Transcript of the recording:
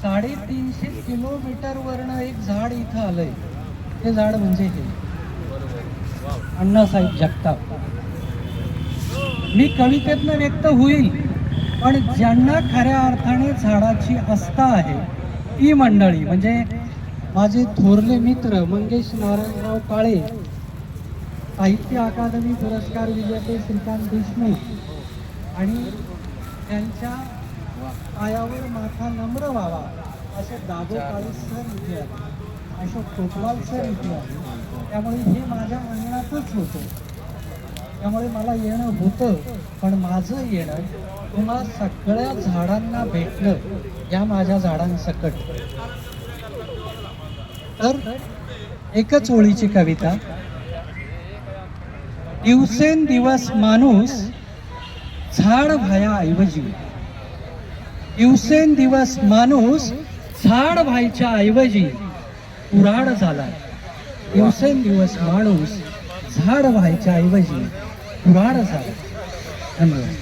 साडेतीनशे किलोमीटर वरनं एक झाड इथं आलंय. ते झाड म्हणजे हे. अण्णासाहेब जगताप. मी कवितेतनं व्यक्त होईल पण ज्यांना खऱ्या अर्थाने झाडाची आस्था आहे ती मंडळी म्हणजे माझे थोरले मित्र मंगेश नारायणराव काळे साहित्य अकादमी पुरस्कार विजेते श्रीकांत देशमुख आणि त्यांच्या पायावर माथा नम्र व्हावा असे दादो सर इथे आले. अशोक कोतवाल सर इथे आले. त्यामुळे हे माझ्या अंगणातच होतं. त्यामुळे मला येणं होतं पण माझं येणं तुम्हा सगळ्या झाडांना भेटलं या माझ्या झाडांसकट. तर एकच ओळीची कविता. दिवसेंदिवस माणूस झाड भयाऐवजी दिवसेंदिवस माणूस झाड व्हायच्या ऐवजी पुराड झाला. दिवसेंदिवस माणूस झाड व्हायच्या ऐवजी पुराड झाला. धन्यवाद.